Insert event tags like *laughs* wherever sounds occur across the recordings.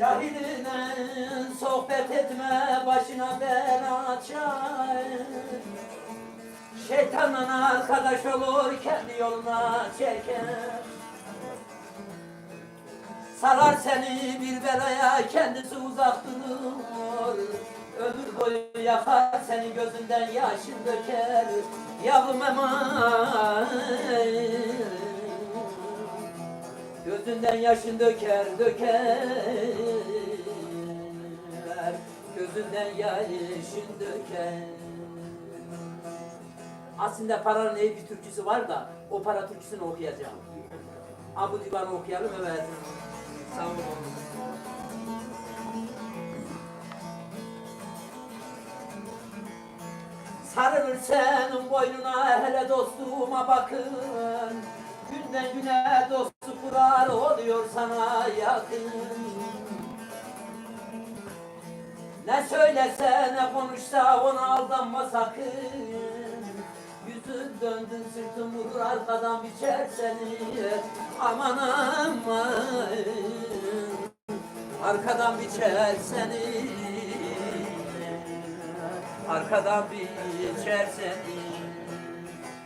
Cahiline sohbet etme başına bela açar Şeytanla arkadaş olur kendi yoluna çeker. Sarar seni bir belaya kendisi uzak durur. Ömür boyu yakar seni gözünden yaşın döker. Yavrum eman Gözünden yaşın döker döker Gözünden yaşın döker Aslında paranın iyi bir türküsü var da o para türküsünü okuyacağım. Abu Divan'ı okuyalım evet. Sağ olun. Sarılır senin boynuna hele dostuma bakın Günden güne dostu kurar oluyor sana yakın. Ne söylese ne konuşsa ona aldanma sakın. Yüzün döndün sırtın vurur arkadan biçer seni. Aman aman. Arkadan biçer seni. Arkadan biçer seni.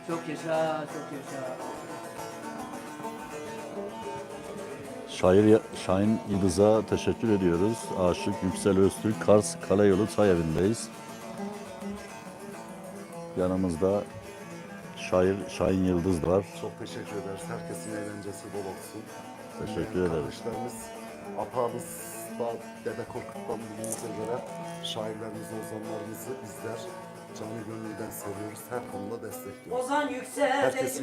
Çok yaşa, çok yaşa Şair Şahin Yıldız'a teşekkür ediyoruz. Aşık Yüksel Öztürk Kars Kalayolu Çay Evi'ndeyiz. Yanımızda şair Şahin Yıldız var. Çok teşekkür ederiz. Herkesin eğlencesi bol olsun. Teşekkür ederiz. Kardeşlerimiz, atamız da Dede Korkut'tan bildiğimize göre şairlerimizi, ozanlarımızı bizler canı gönülden seviyoruz. Her konuda destekliyoruz. Ozan yüksel kardeş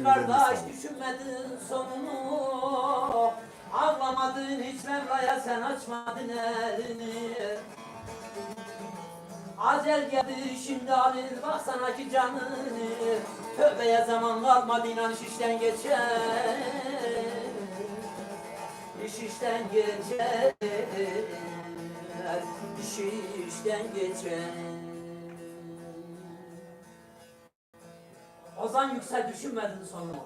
düşünmedin sonunu Ağlamadın hiç Mevla'ya sen açmadın elini. Acel geldi şimdi alır baksana ki canını. Tövbeye zaman kalmadı inan iş işten geçer. İş işten geçer. İş işten geçer. Ozan yüksel düşünmedin sonunu.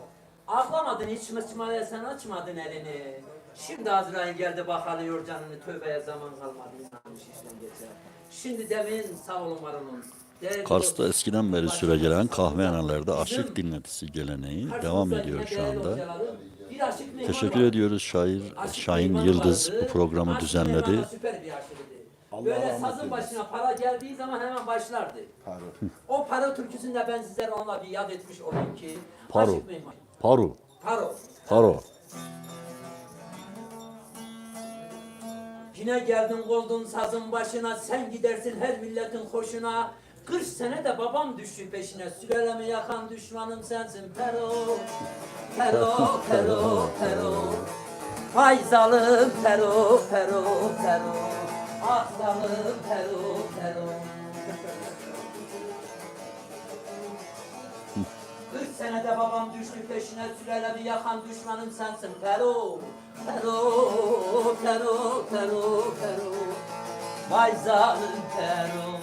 Ağlamadın hiç mıçmalaya sen açmadın elini. Şimdi Azrail geldi bak alıyor canını tövbeye zaman kalmadı inanmış işten geçer. Şimdi demin sağ olun var olun. Değerli Kars'ta eskiden beri süregelen kahvehanelerde aşık dinletisi geleneği devam ediyor şu anda. Teşekkür ediyoruz şair Şahin Yıldız bu programı düzenledi. Allah Böyle sazın başına para geldiği zaman hemen başlardı. Paro. O para türküsünde ben sizlere onunla bir yad etmiş olayım ki. Paro. Paru, Paro. Paro. Yine geldin koldun sazın başına, sen gidersin her milletin hoşuna. 40 sene de babam düştü peşine, sülalemi yakan düşmanım sensin Pero. Pero, Pero, Pero. Vay zalim Pero, Pero, Pero. Zalim Pero, senede babam düştü peşine sülalemi yakan düşmanım sensin. Pero Pero Pero Pero Pero. Vay zalim Pero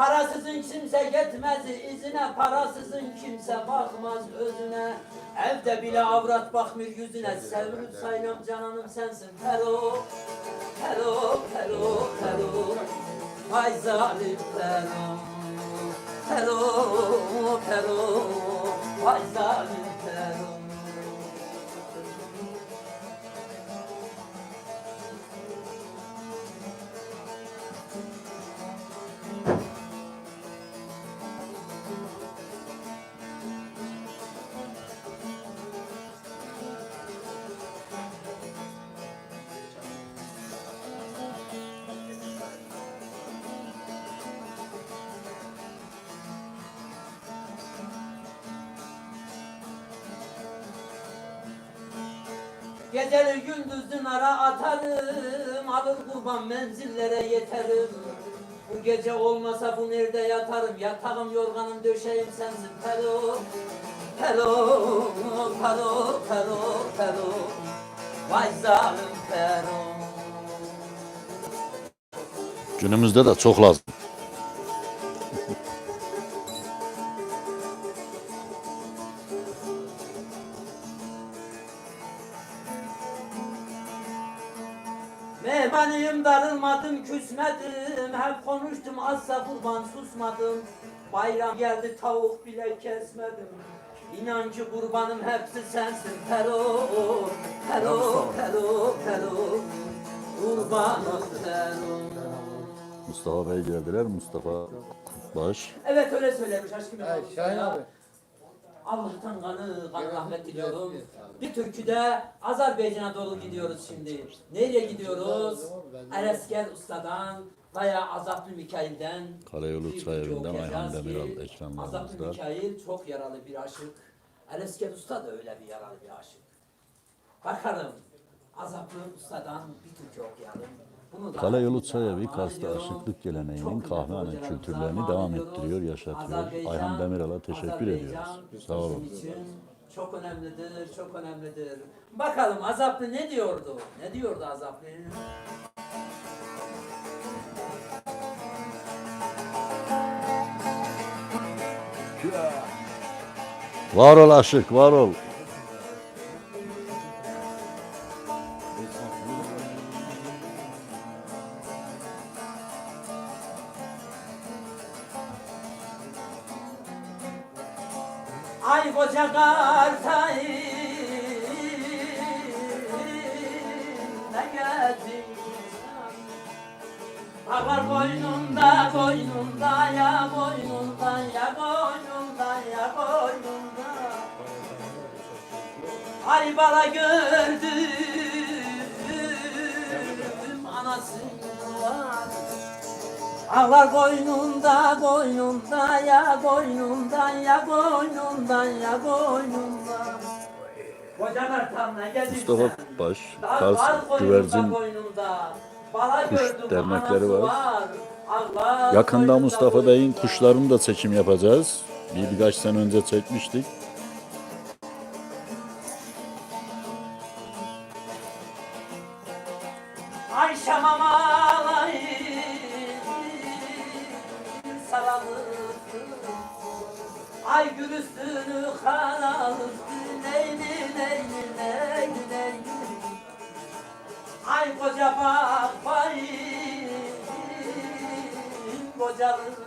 Parasızın kimse gitmez izine, parasızın kimse bakmaz özüne. Evde bile avrat bakmıyor yüzüne, sevrip saynam cananım sensin Pero, Pero, Pero, Pero. Vay zalim Pero, Pero, Pero. Vay zalim Geceli gündüzün ara atarım. Alır kurban menzillere yeterim. Bu gece olmasa bu nerede yatarım? Yatağım yorganım döşeğim sensin. Pero Pero Pero Pero Pero Vay zalim Pero Günümüzde de çok lazım. Bayram geldi, tavuk bile kesmedim. İnan ki kurbanım hepsi sensin Fero, Fero, Fero, Fero. Kurbanım Fero. Mustafa Bey geldiler. Mustafa Baş. Evet öyle söylemiş aşkım. Evet, Şahin abi. Allah'tan kanı, kan rahmet diliyorum. Bir türküde Azerbaycan'a doğru gidiyoruz şimdi. Nereye gidiyoruz? Eresker Usta'dan veya Azaplı Mikail'den. Karayolu okuyacağız Ayhan Demiral ekranlarımızda. Azaplı Mikail çok yaralı bir aşık. Eresker Usta da öyle bir yaralı bir aşık. Bakalım Azaplı Usta'dan bir türkü okuyalım. Karayolu Çayevi Kars'ta aşıklık geleneğinin kahvehane kültürlerini devam ettiriyor, yaşatıyor. Ayhan Demiral'a teşekkür ediyoruz. Sağ olun. çok önemlidir, çok önemlidir. Bakalım Azaplı ne diyordu? Ne diyordu Azaplı? Var ol aşık, var ol. Ay bala gördüm anasını var Ağlar boynunda, boynunda ya boynundan ya boynundan ya gelirsen Mustafa Baş, Kars Güvercin kuş dernekleri var. Yakında Mustafa Bey'in kuşlarını da çekim yapacağız. Bir birkaç sene önce çekmiştik. Koca bak vay Kocalık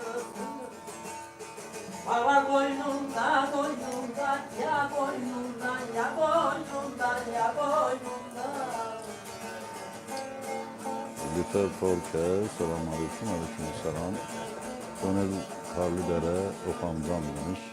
Ağlar boynundan boynundan ya boynundan ya boynundan ya boynundan Lüfer Torke, selamun aleyküm, aleyküm selam. Soner Karlıdere, Okan'dan demiş.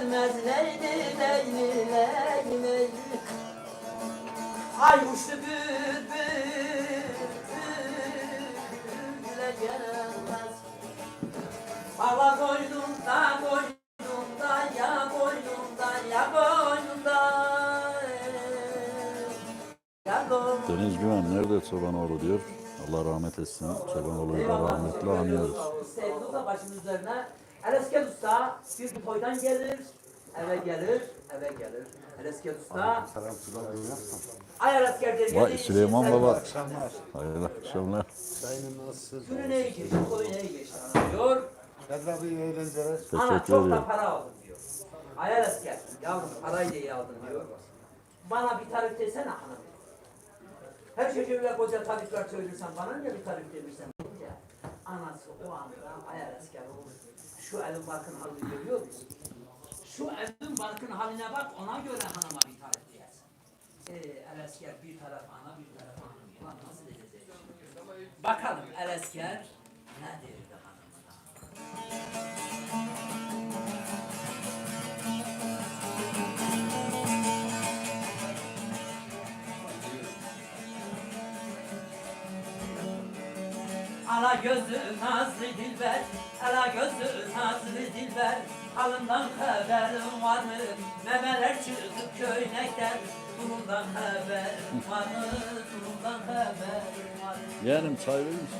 Gelmez Leyli leyli leyli leyli Ay uçtu bülbül dile gelmez Hava boynunda boynunda ya boynunda ya boynunda Deniz Güven nerede Çobanoğlu diyor. Allah rahmet etsin. Çobanoğlu'yu da rahmetle anıyoruz. Sevgili Usta başımın üzerine. Ereskel Usta bir toydan gelir, eve gelir, eve gelir. Ereskel Usta, Selam sular görüyorsun. ay Ereskel der Vay Süleyman Baba. Usta. Hayırlı akşamlar. Sayının nasıl? Günü neyi geçti, koyu neyi geçti. Kadir abi iyi eğlenceler. Ana çok da para aldım diyor. Ay Ereskel, yavrum parayı da iyi aldım diyor. Bana bir tarif desene hanım. Her şey öyle koca tarifler söylürsen bana niye bir tarif demişsen? Ya, Anası o anda ay Ereskel olur. Şu elin barkın halini görüyor musun? Şu elin barkın haline bak ona göre hanıma bir tarif diyersin. Ee, Eresker bir taraf ana bir taraf hanım. Ulan nasıl edeceğiz? Bakalım Eresker ne derdi hanımına? Ala gözlü nazlı dilber, ala gözlü nazlı dilber Halından haberin var mı? Memeler çıkıp köynekten Durumdan haberin var mı? Durumdan haberin var mı? Yeğenim çay verir misin?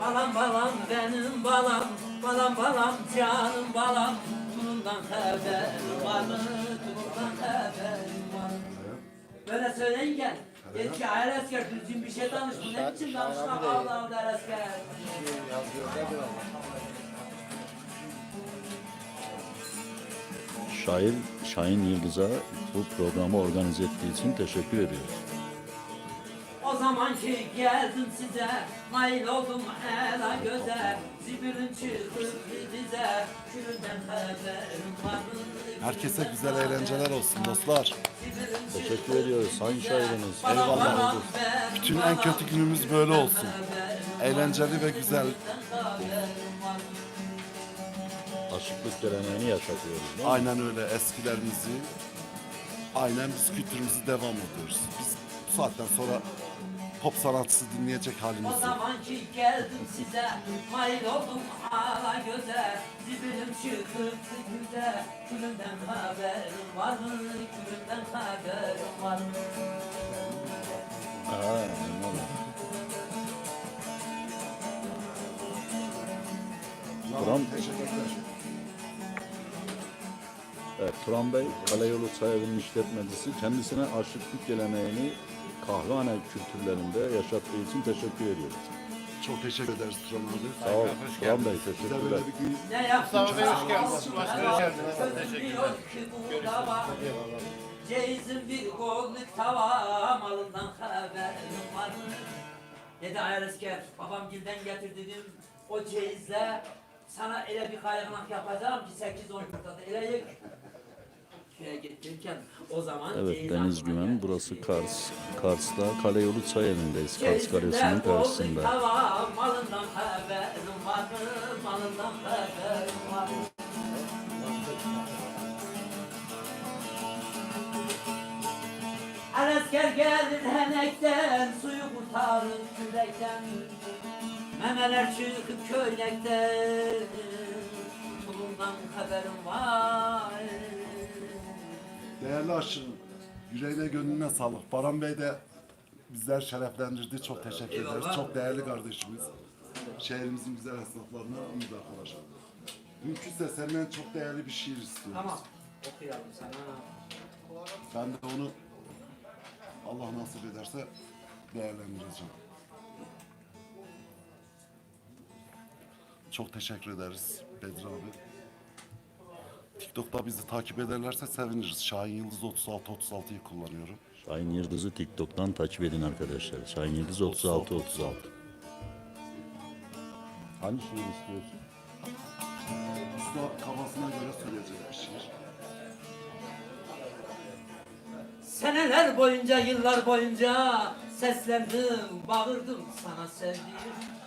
Balam balam benim balam Balam balam canım balam Durumdan haberin var mı? Durumdan haberin var mı? Böyle söyleyin gel. Geç ya her asker düzgün bir şey danış. Bu ne biçim danışma Allah Allah asker. Şair Şahin Yıldız'a bu programı organize ettiği için teşekkür ediyoruz. O zaman ki geldim size Nail oldum ela göze Zibirin çıktı dize Külünden haberim var mı? Herkese güzel eğlenceler olsun dostlar. Teşekkür ediyoruz Sayın Şairimiz. Eyvallah. Bütün en kötü günümüz böyle olsun. Eğlenceli ve güzel. Aşıklık geleneğini yaşatıyoruz. değil mi? Aynen öyle eskilerimizi. Aynen biz kültürümüzü devam ediyoruz. Biz bu saatten sonra pop sanatçısı dinleyecek halimiz O yok. zaman ki geldim size Mail oldum hala göze Zibirim çıktı güze Külünden haberim var mı? Külünden haberim var mı? Ha, anladım. Turan, evet, Turan Bey, Kaleyolu Çayevinin işletmecisi. Kendisine aşıklık geleneğini kahvehane kültürlerinde yaşattığı için teşekkür ediyoruz. Çok teşekkür ederiz Turan abi. Sağ ol. Turan Bey, Bize teşekkürler. böyle bir gün Ne yaptın? Mustafa Bey hoş geldiniz. Başkanım hoş geldiniz. Teşekkürler. Ceyizin bir kolluk tava malından haberim var mı? Dedi ayar esker, babam gilden getirdim o ceyizle sana ele bir kayıknak yapacağım ki 8-10 yurtta ele yek. Köye gittirken o zaman Evet, Deniz Güven, burası Kars. Kars'ta Kaleyolu Çayevi'ndeyiz. Kars Ceyizinde Kalesi'nin karşısında. asker gelir henekten, suyu kurtarır kürekten. Memeler çıkıp köylekten, tulumdan haberim var. Değerli aşırı, yüreğine gönlüne sağlık. Baran Bey de bizler şereflendirdi. Çok teşekkür ederiz. Çok değerli kardeşimiz. Şehrimizin güzel esnaflarına iyi bir arkadaş. Mümkünse senden çok değerli bir şiir istiyorum. Tamam, okuyalım sana. Ben de onu Allah nasip ederse değerlendireceğim. Çok teşekkür ederiz Bedri abi. TikTok'ta bizi takip ederlerse seviniriz. Şahin Yıldız 36 36'yı kullanıyorum. Şahin Yıldız'ı TikTok'tan takip edin arkadaşlar. Şahin Yıldız 36 36. Hangi şiir istiyorsun? Usta kafasına göre söyleyecek bir şiir. Seneler boyunca, yıllar boyunca seslendim, bağırdım sana sevdiğim.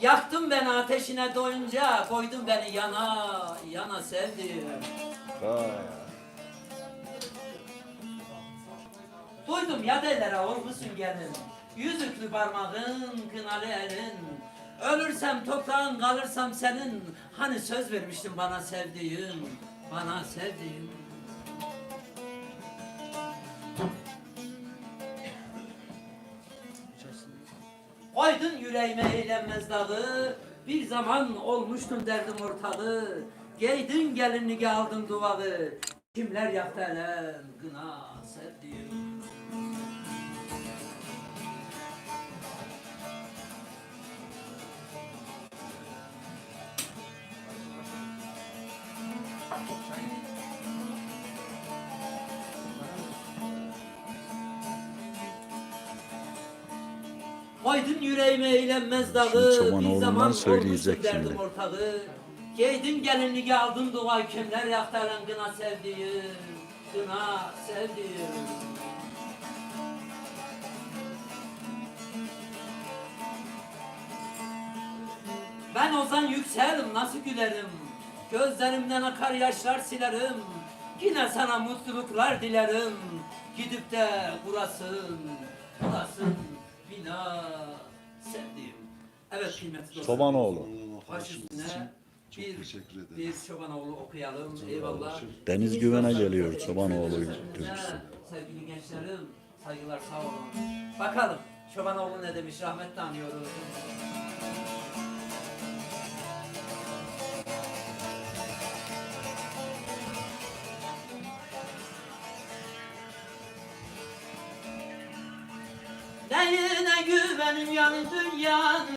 Yaktın beni ateşine doyunca, koydun beni yana, yana sevdiğim. Duydum ya dellere olmuşsun gelin, yüzüklü parmağın, kınalı elin. Ölürsem toprağın, kalırsam senin, hani söz vermiştin bana sevdiğim, bana sevdiğim. Koydun yüreğime eğlenmez dağı Bir zaman olmuştun derdim ortağı Giydin gelinliği aldın duvağı Kimler yaktı elen gına sevdiğim yüreğime eğlenmez dağı Şimdi Bir zaman söyleyecek şimdi. ortağı. Giydin gelinliği aldın duvağı Kimler yaktı gına sevdiğim Gına sevdiğim. Ben ozan yükselim nasıl gülerim? Gözlerimden akar yaşlar silerim. Yine sana mutluluklar dilerim. Gidip de burasın Burasın bina sevdiğim. Evet kıymetli dostlar Çobanoğlu. Baş üstüne Çok bir, teşekkür bir Çobanoğlu okuyalım. Eyvallah. Deniz Güven'e geliyor Çobanoğlu türküsü. Sevgili gençlerim saygılar sağ olun. Bakalım Çobanoğlu ne demiş rahmetle anıyoruz güvenim yanı dünyanın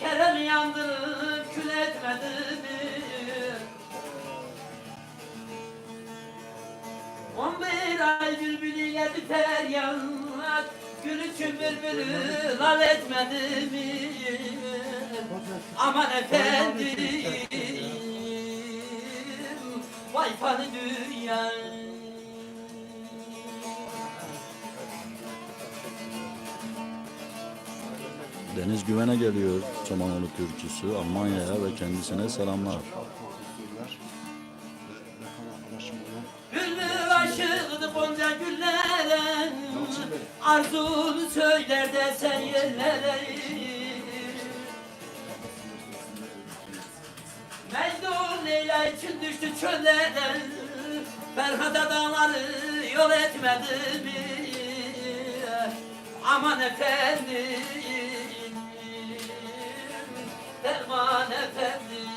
Kerem yandırıp kül etmedi? On bir ay bülbülüyle biter yanmak Gül için bülbülü lal etmedi mi? Aman efendim Vay fani dünya Deniz Güven'e geliyor Çomanoğlu türküsü. Almanya'ya ve kendisine selamlar. Bülbül aşığıdı gonca güllere. Arzunu söyler de sen yerlere. Mecnun Leyla için düştü çöllere. Ferhat dağları yol etmedi mi? Aman efendim Derman efendim.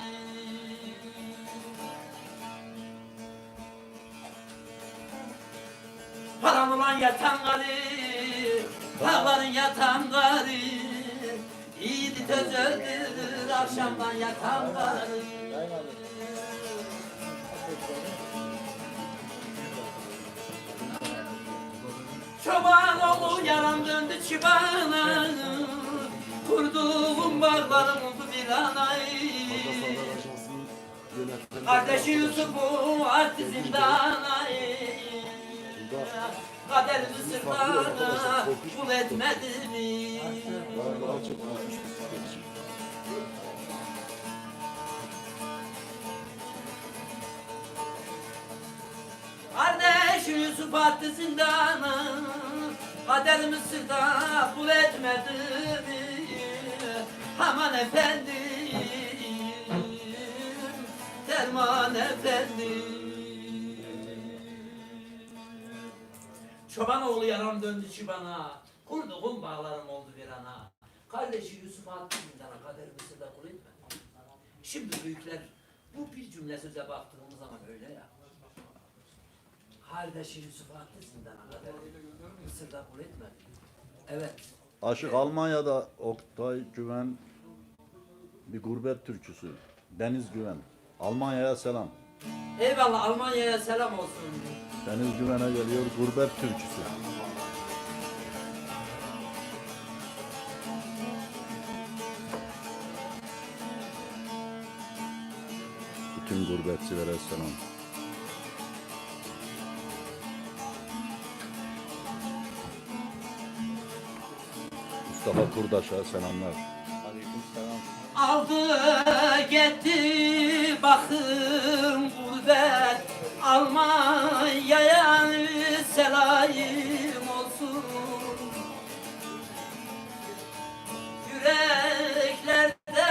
Param olan yatan gari Dağların yatan gari Yiğidi töz öldürür Akşamdan yatan gari Çoban oğlu yaran döndü çibana Kurduğum bağlarım yönetmeni Kardeşi Yusuf'u attı zindana Kaderimi sırtana kul etmedi mi? Kardeşi Yusuf attı zindana Kaderimi sırtana kul etmedi mi? Aman efendim Derman efendim Çoban oğlu yaram döndü çibana. Kurduğum bağlarım oldu bir ana. Kardeşi Yusuf attı zindana Kader Mısır'da kul etmedi. Şimdi büyükler bu bir cümle söze baktığımız zaman öyle ya. Kardeşi Yusuf attı zindana Kader Mısır'da kul etmedi. Evet. Aşık Almanya'da Oktay Güven bir gurbet türküsü. Deniz Güven. Almanya'ya selam. Eyvallah Almanya'ya selam olsun Deniz Güven'e geliyor gurbet türküsü. Bütün gurbetçilere selam. Mustafa Kurdaş'a selamlar. Aldı gitti bakın gurbet Almanya'ya selam olsun. Yüreklerde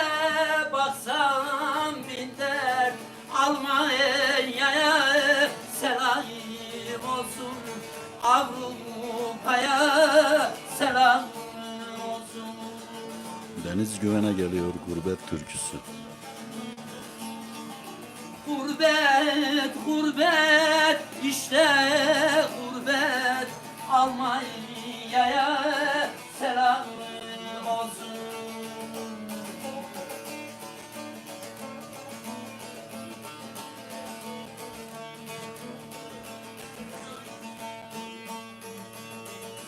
baksam bin dert Almanya'ya selam olsun. Avrupa'ya selam olsun. Deniz Güven'e geliyor gurbet türküsü. Gurbet, gurbet, işte gurbet. Almanya'ya selam olsun.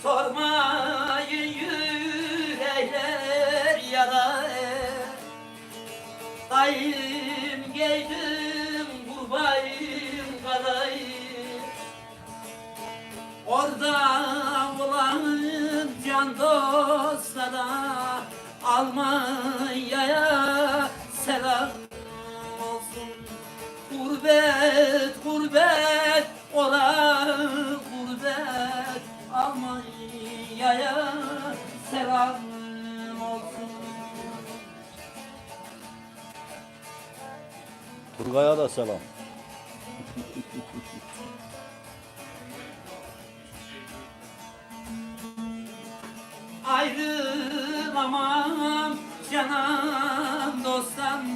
Sormayın yürekler yara. Dayım giydim Orada olan can dostlara Almanya'ya selam olsun. Gurbet, gurbet, ola gurbet. Almanya'ya selam olsun. Turgay'a da selam. *laughs* ayrılamam Canan dosttan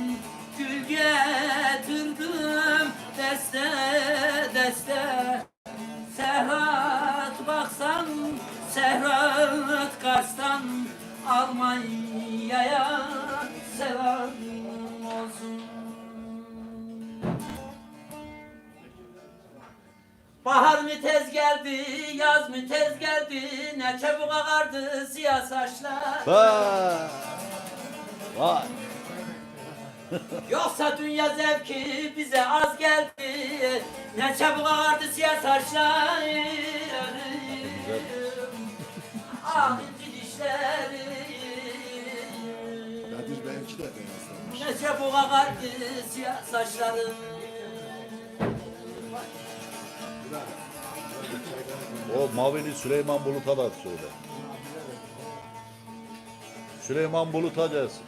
gül getirdim. Deste deste Serhat baksan Serhat Kars'tan Almanya'ya selam. Tez geldi, yaz mı tez geldi, ne çabuk ağardı siyah saçlar. Vay! Vay! Yoksa dünya zevki bize az geldi, ne çabuk ağardı siyah saçlar. Ah inci dişlerim. Kadir Bey'inki de beyazlamış. Ne çabuk ağardı siyah saçların. O Mavili Süleyman Bulut'a da söyle. Süleyman Bulut'a gelsin.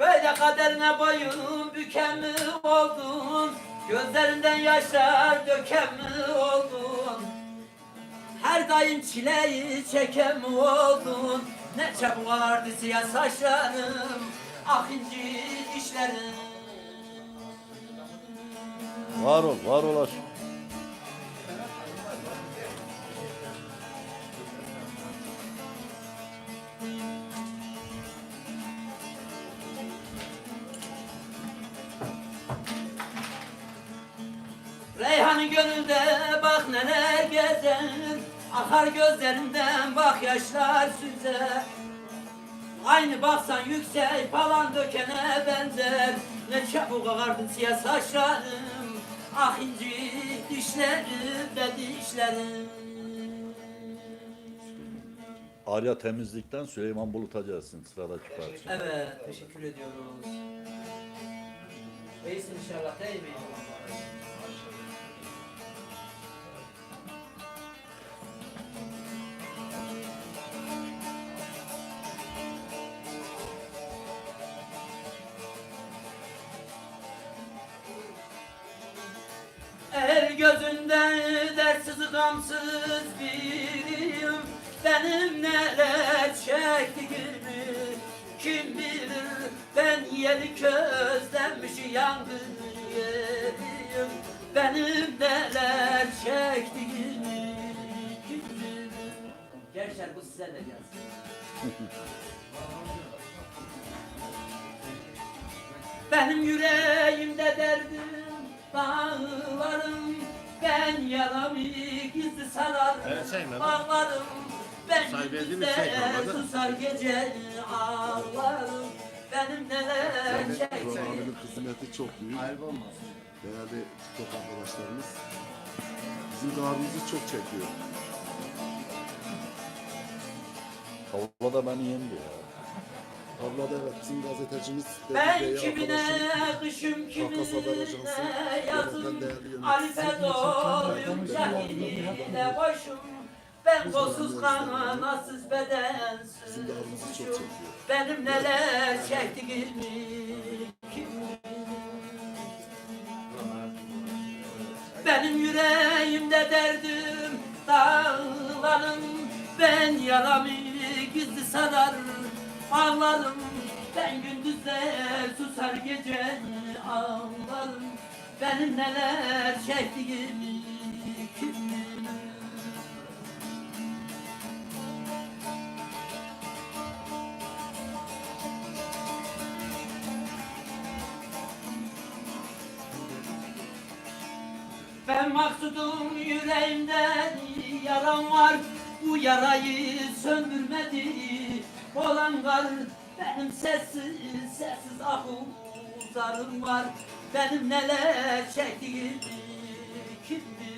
Böyle kaderine boyun büken mi oldun? Gözlerinden yaşlar döken mi oldun? Her daim çileyi çeken mi oldun? Ne çabuk ağardı siyah saçlarım, ah inci dişlerim. Var ol, var ol aşkım. Reyhan'ın gönülde bak neler gezer Akar gözlerinden bak yaşlar süzer Aynı baksan yüksek falan dökene benzer Ne çabuk ağardın siyah saçlarım Ah inci dişlerim de dişlerim Arya Temizlik'ten Süleyman Bulut'a gelsin sıradaki parça. Evet teşekkür ediyoruz İyisin inşallah değil mi? Gamsız biriyim. Benim neler çektiğimi kim bilir Ben yeri közlenmiş yangın yeriyim. Benim neler çektiğimi kim bilir? Gençler bu size de gelsin. *laughs* Benim yüreğimde derdim Ben yaramı gizli sararım Evet. Ağlarım ben gündüzde şey susar gece ağlarım Benim neler Yani çektiğim programın kısmeti çok büyük. Ayıp olmaz. Değerli TikTok arkadaşlarımız bizim dağımızı çok çekiyor. Tavlada beni yendi ya. Tablada evet bizim gazetecimiz Ben kimine kışım kimine yazım. Arife doyum cahiliyle başım. Ben kolsuz kanasız bedensiz kuşum. Benim neler çektiğimi? Benim yüreğimde derdim dağlarım Ben yaramı gizli sarar ağlarım Ben gündüzler susar gece ağlarım. Benim neler çektiğimi kim? Ben maksudum yüreğimden yaram var. Bu yarayı söndürmedi olan var Benim sessiz sessiz ahuzarım var. Benim neler çektiğimi kim bilir